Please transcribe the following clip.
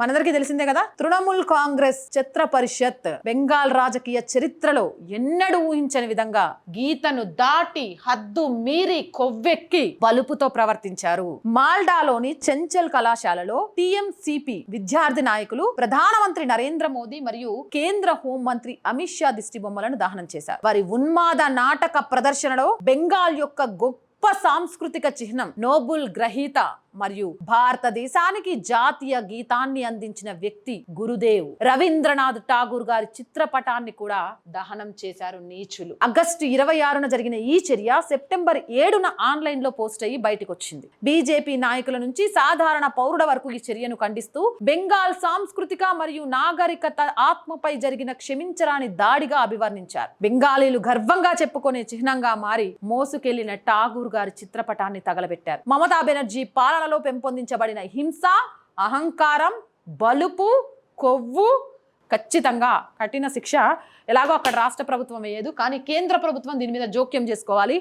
మనందరికీ తెలిసిందే కదా తృణమూల్ కాంగ్రెస్ చిత్ర పరిషత్ బెంగాల్ రాజకీయ చరిత్రలో ఎన్నడూ ఊహించని విధంగా గీతను దాటి హద్దు మీరి కొవ్వెక్కి బలుపుతో ప్రవర్తించారు. మాల్డాలోని చెంచల్ కళాశాలలో టిఎంసిపి విద్యార్థి నాయకులు ప్రధానమంత్రి నరేంద్ర మోదీ మరియు కేంద్ర హోంమంత్రి అమిత్ షా దిష్టి బొమ్మలను దహనం చేశారు. వారి ఉన్మాద నాటక ప్రదర్శనలో బెంగాల్ యొక్క గొప్ప సాంస్కృతిక చిహ్నం నోబుల్ గ్రహీత మరియు భారతదేశానికి జాతీయ గీతాన్ని అందించిన వ్యక్తి గురుదేవ్. రవీంద్రనాథ్ ఠాగూర్ గారి చిత్రపటాన్ని కూడా దహనం చేశారు నీచులు. ఆగస్టు ఇరవై ఆరున జరిగిన ఈ చర్య సెప్టెంబర్ ఏడున ఆన్లైన్లో పోస్ట్ అయ్యి బయటకు వచ్చింది బీజేపీ నాయకుల నుంచి సాధారణ పౌరుల వరకు ఈ చర్యను ఖండిస్తూ బెంగాల్ సాంస్కృతిక మరియు నాగరికత ఆత్మపై జరిగిన క్షమించరాని దాడిగా అభివర్ణించారు. బెంగాలీలు గర్వంగా చెప్పుకునే చిహ్నంగా మారి మోసుకెళ్ళిన ఠాగూర్ గారి చిత్రపటాన్ని తగలబెట్టారు. మమతా బెనర్జీ పాలనలో పెంపొందించబడిన హింస అహంకారం బలుపు కొవ్వు ఖచ్చితంగా కఠిన శిక్ష ఎలాగో అక్కడ రాష్ట్ర ప్రభుత్వం వేయదు. కానీ కేంద్ర ప్రభుత్వం దీని మీద జోక్యం చేసుకోవాలి.